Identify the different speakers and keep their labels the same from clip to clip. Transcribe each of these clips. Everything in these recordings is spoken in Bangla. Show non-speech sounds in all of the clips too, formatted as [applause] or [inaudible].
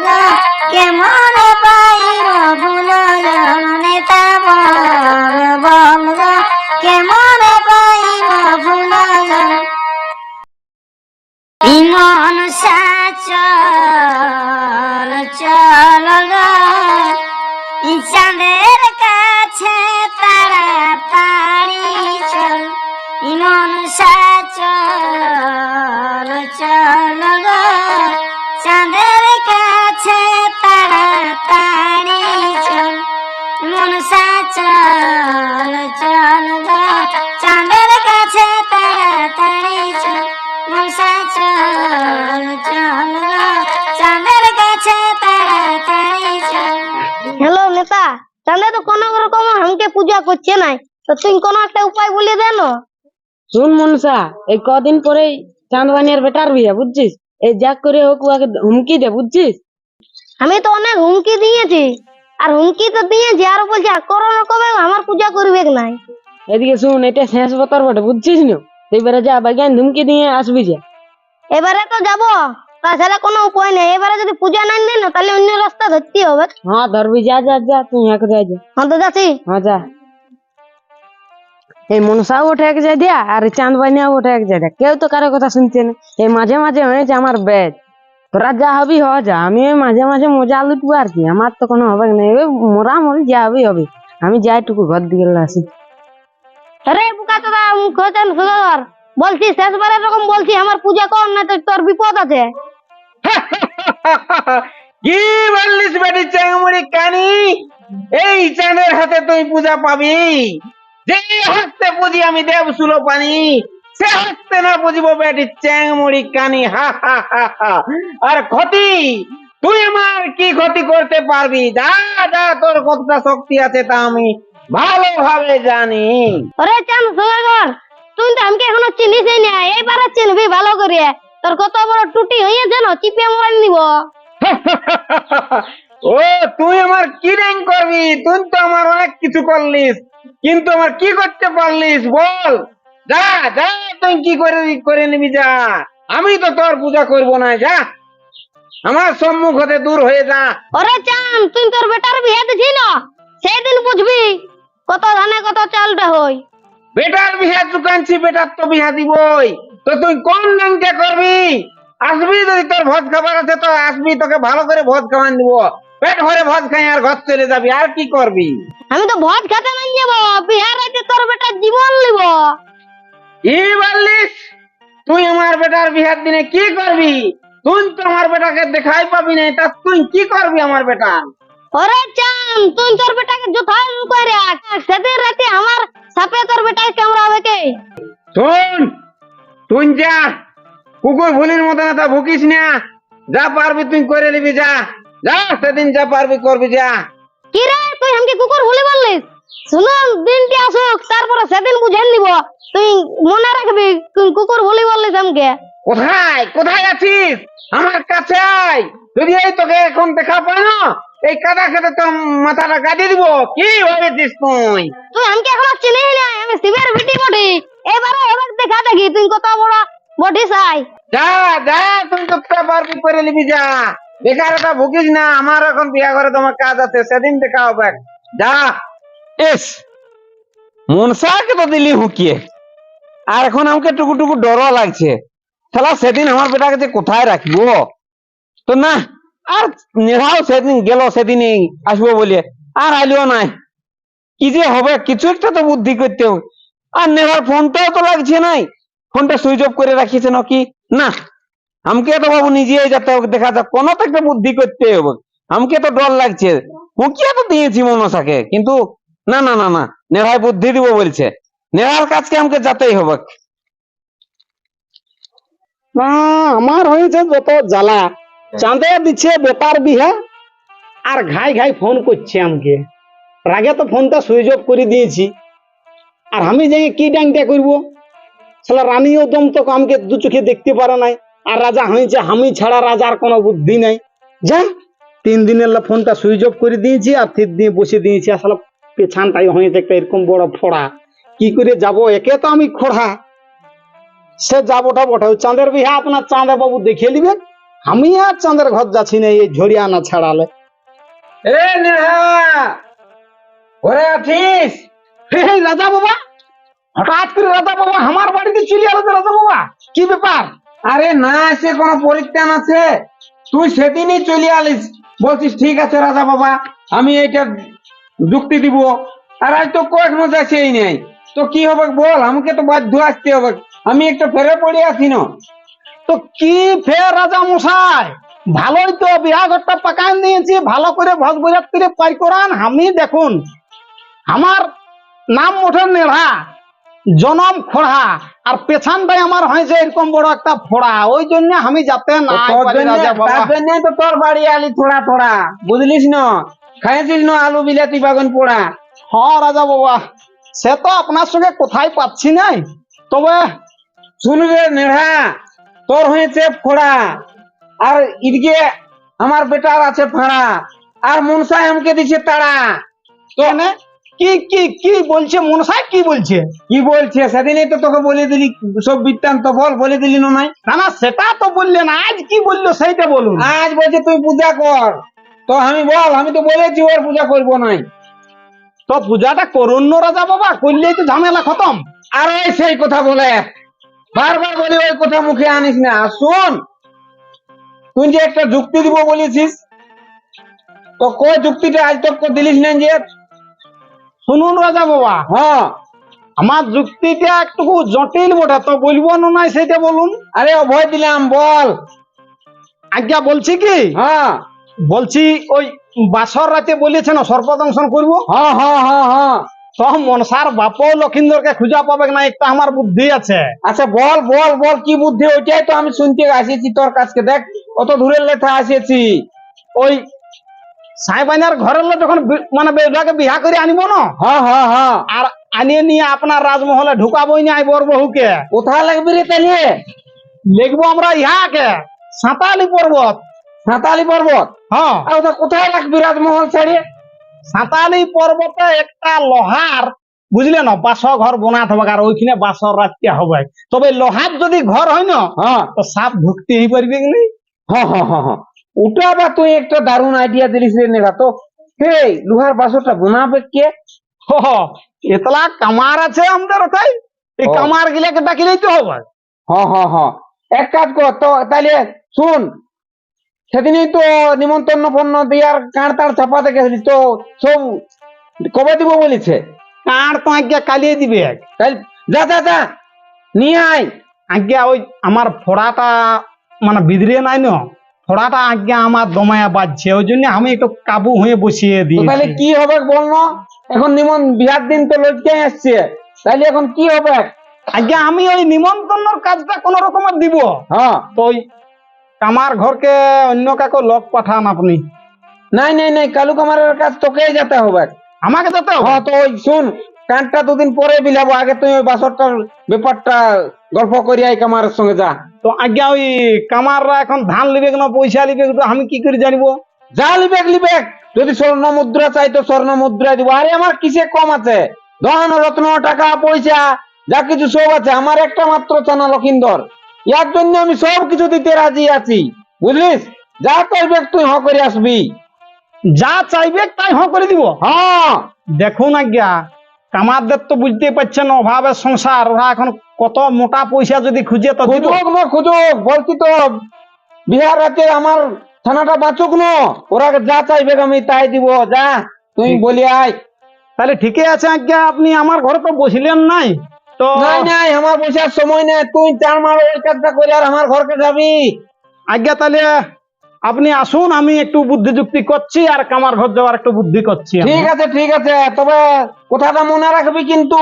Speaker 1: তোমরা কেমন করছে নাই? তো তুই কোনো একটা উপায় বলে দে না।
Speaker 2: শুন মনসা এই কদিন পরেই চাঁদবানিয়ার বেটার বিয়ে বুঝছিস? এই যা করে হোক ওকে হুমকি দে বুঝছিস?
Speaker 1: আমি তো অনেক হুমকি দিয়েছি। আর হুমকি তো দিয়েছি আর বলছি কোনো রকমে আমার পূজা করবে নাই?
Speaker 2: এদিকে শুন এটা শেষ বতর বটে বুঝছিস না? এবারে যা বাগান ধুমকি দিয়ে আসবি যা।
Speaker 1: এবারে তো যাব তাছাড়া কোনো উপায় নেই। এবারে যদি পূজা নাই দেয় না তাহলে অন্য রাস্তা ধরতে হবে।
Speaker 2: হ্যাঁ ধরবি যা যা যা তুই এক যা যা।
Speaker 1: হ্যাঁ তো যাচ্ছি।
Speaker 2: হ্যাঁ যা। এই মনসাও ওঠে এক যায় দিয়া আর চাঁদবানিয়াও ওঠে এক যায় দিয়া কেউ তো কারও কথা শুনছে না। এই মাঝে মাঝে হয়েছে আমার ব্যাজ তোরা যা হবি হ যা। আমি ওই মাঝে মাঝে মজা লুটবো আর কি। আমার তো কোনো হবে না ওই মোরা মরি যা হবি হবে। আমি যাইটুকু ঘর দিকে আসি।
Speaker 1: আরে বুকা তোরা মুখ বলছি শেষবারের রকম বলছি আমার পূজা কর না তো তোর বিপদ আছে। [laughs]
Speaker 3: কি বললিস বেটি কানি? এই চাঁদের হাতে তুই পূজা পাবি। যে হাসতে পুজি আমি দেব সুলো পানি সে হাসতে না বুঝিব বেটি চেংমুড়ি কানি হা হা হা হা। আর ক্ষতি তুই আমার কি ক্ষতি করতে পারবি? যা যা তোর কতটা শক্তি আছে তা আমি ভালোভাবে জানি।
Speaker 1: ওরে চান সুদাগর তুই তো আমাকে এখনও চিনিসই না এইবারে চিনবি ভালো করে। তোর কত বড় টুটি হয়েছে না চিপে মোবাইল নিব। [laughs]
Speaker 3: ও তুই আমার কি র্যাঙ্ক করবি? তুই তো আমার অনেক কিছু করলিস। কিন্তু আমার কি করতে পারলিস? বল। যা যা তুই কি করে করে নিবি যা। আমি তো তোর পূজা করব না যা। আমার সম্মুখ হতে দূর হয়ে যা।
Speaker 1: ওরে চান তুই তোর বেটার বিয়ে দিছি না? সেদিন বুঝবি কত ধানে কত চালটা হই
Speaker 3: বেটার বিহা চুকানছি বেটার তো বিহা দিবই। তো তুই কোন র্যাঙ্কে করবি? আসবি যদি তোর ভোজ খাবার আছে তো আসবি তোকে ভালো করে ভোজ খাওয়ান দিব। পেট ভরে খাই আর ঘর চলে যাবি আর কি করবি?
Speaker 1: আমি তো খেতে যাব বিহার রাইতে তোর বেটার জীবন লিব।
Speaker 3: কি বললিস? তুই আমার বেটার বিহার দিনে কি করবি? তুই তো আমার বেটাকে দেখাই পাবি না তা তুই কি করবি আমার বেটা?
Speaker 1: ওরে চান তুই তোর বেটাকে করে রাখ সেদিন রাতে আমার সাপে তোর বেটাকে কামড়াবে কে?
Speaker 3: শোন তুই যা কুকুর ভুলির মতো না তা ভুকিস না যা পারবি তুই করে নিবি যা। যা সেদিন যা পারবি করবি যা।
Speaker 1: কি রে তুই আমাকে কুকুর ভুলে বললিস শুনুন দিনটি আসুক তারপরে সেদিন বুঝে নিব। তুই মনে রাখবি তুই কুকুর ভুলে বললিস আমাকে।
Speaker 3: কোথায়? কোথায় আছিস? আমার কাছে আয়। যদি এই তোকে এখন দেখা পাই না এই কাদা খেতে তো মাথাটা কাটিয়ে দিব। কি ভেবেছিস তুই?
Speaker 1: তুই আমাকে এখনও চিনিস না আমি শিবের বিটি বটি এবারে এবার দেখা দেখি তুই কত বড় বটি চাই।
Speaker 3: যা যা তুই করতে পারবি করে নিবি যা। বেকার এটা ভুগিস না, আমার এখন বিয়া করে তোমার কাজ আছে, সেদিন দেখা হবে যা। এস মনসাকে তো দিলি হুকিয়ে আর এখন আমাকে টুকু টুকু ডর লাগছে। তাহলে সেদিন আমার বেটাকে যে কোথায় রাখব? তো না, আর নেহাও সেদিন গেল, সেদিনই আসব বলে। আর আইলিও নাই। কি যে হবে, কিছু একটা তো বুদ্ধি করতে হবে। আর নেহার ফোনটাও তো লাগছে নাই। ফোনটা সুইচ অফ করে রাখিছে নাকি? না। আমাকে তো বাবু নিজেই যেতে দেখা যাক কোনো তো একটা বুদ্ধি করতে হবে আমাকে তো ডর লাগছে হুকিয়া তো দিয়েছি মনসাকে কিন্তু না না না না নেহাই বুদ্ধি দিব বলছে নেহার কাজকে আমাকে যেতেই হবে
Speaker 4: না আমার হয়েছে যত জ্বালা চাঁদে দিচ্ছে বেপার বিহা আর ঘাই ঘাই ফোন করছে আমাকে রাগে তো ফোনটা সুইচ অফ করে দিয়েছি আর আমি যাই কি ডাংটা করব সালা রানীও দম তো আমাকে দু চোখে দেখতে পারে নাই আর রাজা হয়েছে আমি ছাড়া রাজার কোনো বুদ্ধি নাই। যা তিন দিনের ফোনটা সুইচ অফ করে দিয়েছি আর তিন দিয়ে বসে দিয়েছি। আসলে পেছানটাই হয়েছে একটা এরকম বড় ফোড়া। কি করে যাব? একে তো আমি খোড়া। সে যাবোটা বটে চাঁদের বিহা আপনার চাঁদে বাবু দেখিয়ে নিবে আমি আর চাঁদের ঘর যাচ্ছি না এই ঝরিয়া না ছাড়ালে।
Speaker 3: এ ঘরে আছিস
Speaker 4: রাজা বাবা! হঠাৎ করে রাজা বাবা আমার বাড়িতে চলে এলো রাজা বাবা। কি ব্যাপার?
Speaker 3: আরে না এসে কোনো পরিত্রাণ আছে। তুই সেদিনই চলে আলিস। বলছিস, ঠিক আছে রাজা বাবা, আমি এইটা যুক্তি দিব। আর আজ তো কখনো যাচ্ছেই নাই। তো কি হবে বল? আমাকে তো বাধ্য আসতে হবে। আমি একটা ফেরে পড়ে আছি না।
Speaker 4: তো কি ফের রাজা মশাই? ভালোই তো বিয়া পাকান দিয়েছি ভালো করে ভোজ বজাত করে পাই করান। আমি দেখুন, আমার নাম ওঠে নেড়া। জনম খোড়া। আর পেছানটাই আমার হয়েছে এরকম বড় একটা ফোড়া। ওই জন্য আমি যাতে না
Speaker 3: তো তোর বাড়ি আলি থোড়া থোড়া বুঝলিস না? খাইছিস না আলু বিলাতি বাগান পোড়া?
Speaker 4: হ্যাঁ রাজা বাবা। সে তো আপনার সঙ্গে কোথায় পাচ্ছি নাই? তবে
Speaker 3: শুন রে নেড়া তোর হয়েছে ফোড়া। আর ইদিকে আমার বেটার আছে ফাড়া। আর মনসা আমাকে দিছে তাড়া।
Speaker 4: তো কি কি কি বলছে মনসাই কি বলছে?
Speaker 3: কি বলছে? সেদিনই তো তোকে বলে দিলি সব বৃত্তান্ত বল বলে দিলি না নাই।
Speaker 4: না না সেটা তো বললেন আজ কি বলল সেইটা বলুন।
Speaker 3: আজ বলছে তুই পূজা কর। তো আমি বল আমি তো বলেছি ওর পূজা করব নাই।
Speaker 4: তো পূজাটা করুন না রাজা বাবা করলেই তো ঝামেলা খতম।
Speaker 3: আর ওই সেই কথা বলে। বারবার বলি ওই কথা মুখে আনিস না। শোন তুই যে একটা যুক্তি দিব বলেছিস তো কই যুক্তিটা আজ তোর তো দিলিস না যে
Speaker 4: শুনুন রাজা বাবা।
Speaker 3: হ্যাঁ।
Speaker 4: আমার যুক্তিটা একটু জটিল বটে তো বলব না নাই সেটা বলুন।
Speaker 3: আরে ভয় দিলাম বল।
Speaker 4: আজ্ঞা বলছি কি?
Speaker 3: হ্যাঁ।
Speaker 4: বলছি ওই বাসর রাতে বলেছে না সর্পদংশন করব
Speaker 3: হ্যাঁ হ্যাঁ হ্যাঁ হ্যাঁ।
Speaker 4: তো মনসার বাপ লক্ষিন্দরকে খুঁজা পাবে না একটা আমার বুদ্ধি আছে।
Speaker 3: আচ্ছা বল বল বল কি বুদ্ধি ওইটাই তো আমি শুনতে আসিছি তোর কাছকে দেখ অত দূরের লেখা আসিছি
Speaker 4: ওই সাইবাইনার ঘরের লোক যখন মানে বেউলাকে বিহা করে আনিব না?
Speaker 3: হ্যাঁ হ্যাঁ হ্যাঁ
Speaker 4: আর আনিয়ে নিয়ে আপনার রাজমহলে ঢুকাবই না বর বহুকে
Speaker 3: কোথায় লাগবে রে তাহলে
Speaker 4: লিখব আমরা ইহাকে। সাঁতালি পর্বত।
Speaker 3: সাঁতালি পর্বত?
Speaker 4: হ্যাঁ
Speaker 3: আর ওটা কোথায় লাগবে রাজমহল ছাড়িয়ে
Speaker 4: সাঁতালি পর্বতে একটা লোহার বুঝলে না? বাস ঘর বোনাতে হবে আর ওইখানে বাসর রাখতে হবে। তবে লোহার যদি ঘর হয় না
Speaker 3: হ্যাঁ
Speaker 4: তো সাপ ঢুকতেই পারবে কি
Speaker 3: হ্যাঁ হ্যাঁ হ্যাঁ ওটা আবার তুই একটা দারুণ আইডিয়া দিলিস রে তো হে লোহার বাসনটা বানাবে কে
Speaker 4: হ হ, এতলা কামার আছে আমাদের ওটাই এই। কামার গিলাকে ডাকিলেই তো হবে।
Speaker 3: হ্যাঁ হ্যাঁ হ্যাঁ এক কাজ কর তো তাহলে শুন সেদিনই তো নিমন্ত্রণ পণ্য দিয়ার কাঁড় তাড় চাপাতে গেছিলি তো সব কবে দিব বলেছে?
Speaker 4: কার তো আজ্ঞা কালিয়ে দিবে।
Speaker 3: তাই যা যা যা নিয়ে আয়।
Speaker 4: আজ্ঞা ওই আমার ফোড়াটা মানে বিদরে নাই না? ফোড়াটা আজ্ঞা আমার দমায়া বাজছে ওই জন্য আমি একটু কাবু হয়ে বসিয়ে
Speaker 3: তো তাহলে কি হবে বল না এখন নিমন বিহার দিন তো লজ্জা আসছে তাহলে এখন কি হবে
Speaker 4: আজ্ঞা আমি ওই নিমন্ত্রণের কাজটা কোন রকমের দিব
Speaker 3: হ্যাঁ
Speaker 4: তো কামার ঘরকে অন্য কাকে লোক পাঠান আপনি
Speaker 3: নাই নাই নাই কালু কামারের কাজ তোকেই যেতে হবে
Speaker 4: আমাকে যেতে হবে
Speaker 3: হ্যাঁ তো ওই শুন কানটা দুদিন পরে বিলাবো আগে তুই ওই বাসরটার ব্যাপারটা গল্প করি আই কামারের সঙ্গে যা
Speaker 4: তো আজ্ঞা ওই কামাররা এখন ধান লিবে না পয়সা লিবে আমি কি করে জানিবো?
Speaker 3: যা লিবেক লিবেক। যদি স্বর্ণ মুদ্রা চাই তো স্বর্ণ মুদ্রা দিব। আরে আমার কিসে কম আছে? ধন রত্ন টাকা পয়সা যা কিছু সব আছে। আমার একটা মাত্র চানা লক্ষিন্দর। ইয়ার জন্য আমি সব কিছু দিতে রাজি আছি। বুঝলিস? যা করবে তুই হ করে আসবি।
Speaker 4: যা চাইবে তাই হ করে দিব।
Speaker 3: হ্যাঁ।
Speaker 4: দেখুন আজ্ঞা কামারদের তো বুঝতে পারছেন অভাবের সংসার। ওরা এখন কত মোটা পয়সা যদি খুঁজে তো
Speaker 3: খুঁজুক না খুঁজুক বলছি তো বিহার রাতে আমার থানাটা বাঁচুক না। ওরা যা চাইবে আমি তাই দিব যা তুই বলি আয়।
Speaker 4: তাহলে ঠিকই আছে আজ্ঞা আপনি আমার ঘরে তো বসিলেন নাই। তো
Speaker 3: নাই নাই আমার বসার সময় নেই তুই চার মার ওই কাজটা করে আর আমার ঘরকে যাবি।
Speaker 4: আজ্ঞা তাহলে আপনি আসুন আমি একটু বুদ্ধি যুক্তি করছি আর কামার ঘর যাওয়ার একটু বুদ্ধি করছি
Speaker 3: ঠিক আছে ঠিক আছে তবে কথাটা মনে রাখবি কিন্তু।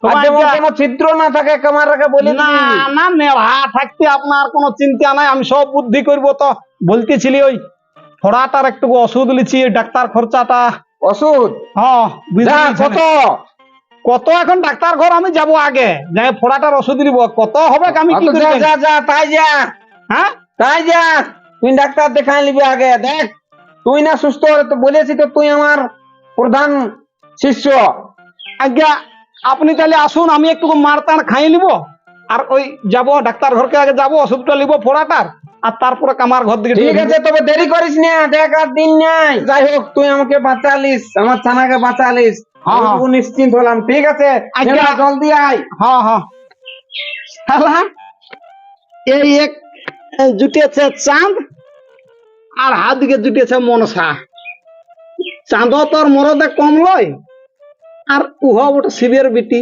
Speaker 3: আর
Speaker 4: তোমার
Speaker 3: যেমন
Speaker 4: যা-
Speaker 3: কোনো ছিদ্র না থাকে কামারকে বলে
Speaker 4: না না নেড়া থাকতে আপনার কোনো চিন্তা নাই আমি সব বুদ্ধি করব তো বলতেছিলি ওই ফোড়াটার একটু ওষুধ লিছি ডাক্তার খরচাটা।
Speaker 3: ওষুধ?
Speaker 4: হ্যাঁ
Speaker 3: কত?
Speaker 4: কত এখন ডাক্তার ঘর আমি যাব আগে। যাই ফোড়াটার ওষুধ দিব কত হবে আমি কি করে?
Speaker 3: যা যা তাই যা।
Speaker 4: হ্যাঁ?
Speaker 3: তাই যা। তুই ডাক্তার দেখাই নিবি আগে দেখ। তুই না সুস্থ বলেছি তো তুই আমার প্রধান শিষ্য।
Speaker 4: আজ্ঞা আপনি তাহলে আসুন আমি একটু মারতার খাই নিব। আর ওই যাব ডাক্তার ঘরকে আগে যাব ওষুধটা নিব ফোড়াটার আর তারপরে কামার ঘর দিকে
Speaker 3: ঠিক আছে তবে দেরি করিস না দেখ আর দিন নাই। যাই হোক তুই আমাকে বাঁচালিস আমার ছানাকে বাঁচালিস।
Speaker 4: হ্যাঁ, হ্যাঁ।
Speaker 3: নিশ্চিন্ত হলাম ঠিক আছে। জলদি আয়।
Speaker 4: হ্যাঁ হ্যাঁ। এই এক জুটেছে চাঁদ, আর হাত দিকে জুটেছে মনসা। চাঁদ তোর মরদে কম লয়, আর উহ ওটা শিবের বিটি।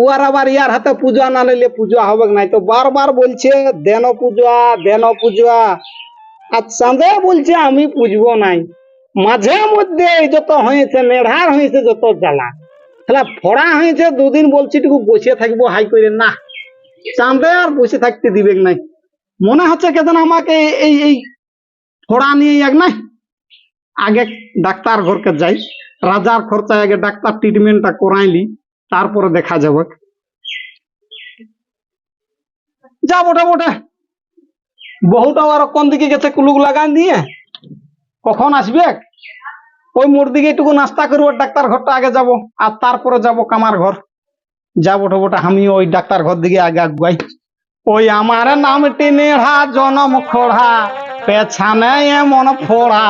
Speaker 4: উয়ার আবার ইয়ার হাতে পূজা না নিলে পূজা হবে নাই? তো বারবার বলছে, দেন পূজা দেন পূজা। আর চাঁদে বলছে, আমি পুজবো নাই। মাঝে মধ্যে যত হয়েছে মেঢার হয়েছে যত জ্বালা। তাহলে ফড়া হয়েছে, দুদিন বলছি টুকু বসে থাকব, হাই করে না। চাঁদে আর বসে থাকতে দিবে নাই? মনে হচ্ছে কেন আমাকে এই এই ফোড়া নিয়ে এক নাই। আগে ডাক্তার ঘরকে যাই, রাজার খরচায় আগে ডাক্তার ট্রিটমেন্টটা করাইলি, তারপরে দেখা যাবে। যা বটে বটে। বহুটা আর কোন দিকে গেছে কুলুক লাগান দিয়ে? কখন আসবে? ওই মোর দিকে একটু নাস্তা করব, ডাক্তার ঘরটা আগে যাব, আর তারপরে যাব কামার ঘর। যা বটে বটে আমি ওই ডাক্তার ঘর দিকে আগে আগুয়াই। ওই আমার নাম টিনেড়া, জনম খোড়া, পেছানে এমন ফোড়া।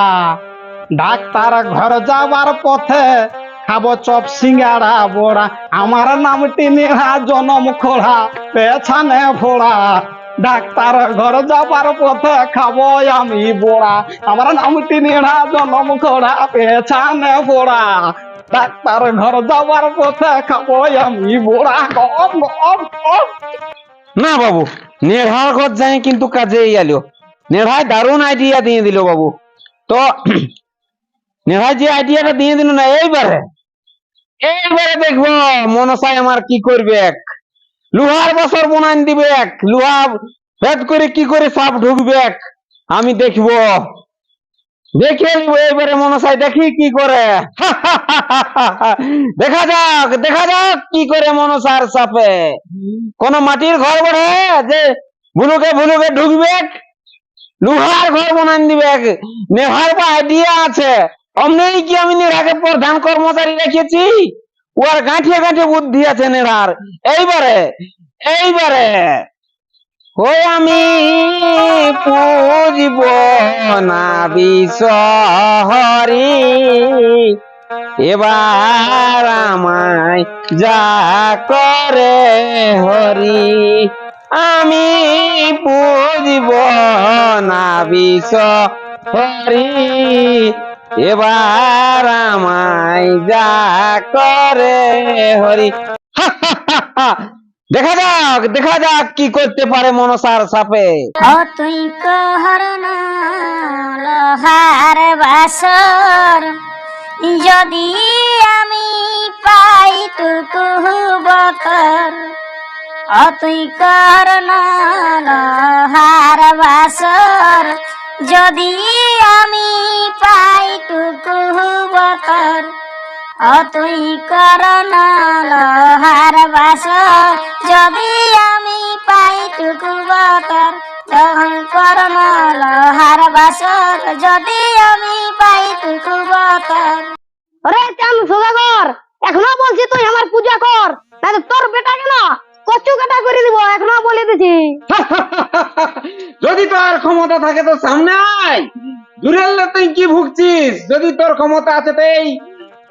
Speaker 4: ডাক্তার ঘর যাবার পথে খাব চপ সিঙ্গারা বড়া। আমার নাম টিনেড়া, জনম খোড়া, পেছানে ফোড়া। ডাক্তার ঘর যাবার পথে খাব আমি বড়া। আমার নাম টিনেড়া, জনম খোড়া, পেছানে ফোড়া। ডাক্তার ঘর যাবার পথে খাব আমি বড়া। গম গম গম।
Speaker 3: না বাবু, নেড়ার ঘর যাই কিন্তু কাজে এলো। নেড়ায় দারুণ আইডিয়া দিয়ে দিল বাবু। তো [clears throat] নেড়ায় যে আইডিয়াটা দিয়ে দিল না, এইবারে এইবারে দেখব মনসাই আমার কি করবে লোহার বছর বনান দিবে লোহা ভেদ করে কি করে সাপ ঢুকবে আমি দেখব। দেখে কি করে। দেখা যাক দেখা যাক কি করে মনসার সাপে কোন মাটির ঘর বড়ে যে ভুলুকে ভুলুকে ঢুকবে, লোহার ঘর বানান দিবে। নেভার বা আইডিয়া আছে। অমনি কি আমি নেহাকে প্রধান কর্মচারী রেখেছি? ওর গাঁঠিয়ে গাঁঠিয়ে বুদ্ধি আছে নেহার এইবারে এইবারে। ওই আমি পুজিব না বিশহরি এবার আমায় যা করে হরি। আমি পুজিব না বিষ হরি এবার আমায় যা করে হরি। দেখা যাক দেখা যাক কি করতে পারে মনসার সাপে।
Speaker 5: তুই কহর বাসর। যদি আমি পাই টুকু বকর ও তুই কর লোহার বাসর। যদি আমি পাই টুকু বকর ও তুই কর লোহার বাসর যদি আমি পাই টুকু বকর তখন কর না লোহার বাসর যদি আমি পাই টুকু বকর
Speaker 1: আরে চান সদাগর এখনও বলছি তুই আমার পূজা কর। তাহলে তোর বেটা কেন? কচু কাটা করে দিব এখনও বলে দিছি। [laughs]
Speaker 3: যদি তোর ক্ষমতা থাকে তো সামনে আয়। দূরের তুই কি ভুগছিস? যদি তোর ক্ষমতা আছে তো এই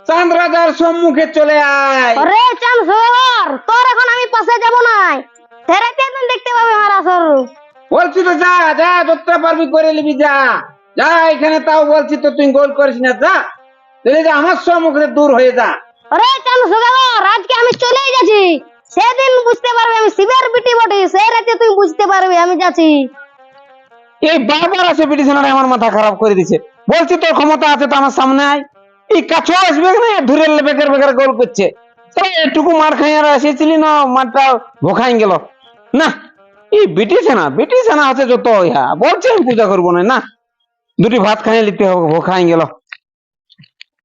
Speaker 3: চাঁদ রাজার সম্মুখে চলে আয়।
Speaker 1: আরে চান সদাগর তোর এখন আমি পাশে যাব নাই ফেরাইতে একদিন দেখতে পাবে আমার আসর
Speaker 3: বলছি তো যা যা যতটা পারবি করে নিবি যা। যা এখানে তাও বলছি তো তুই গোল করিস না যা। তুই যা আমার সম্মুখে দূর হয়ে যা।
Speaker 1: আরে চান সদাগর আজকে আমি চলেই যাচ্ছি। সেদিন বুঝতে পারবে আমি শিবের বিটি বটি। সে রাতে তুই বুঝতে পারবি আমি যাচ্ছি।
Speaker 3: এই বারবার আসে পিটিশনার আমার মাথা খারাপ করে দিছে। বলছি তোর ক্ষমতা আছে তো আমার সামনে আয়। এই কাছে আসবে না ধরে বেকার বেকার গোল করছে। এটুকু মার খাই আর এসেছিলি না, মারটা ভোখাই গেল। না, এই বিটি সেনা বিটি সেনা আছে যত ইহা, বলছে আমি পূজা করব না না। দুটি ভাত খাইয়ে নিতে হবে ভোখাই গেল।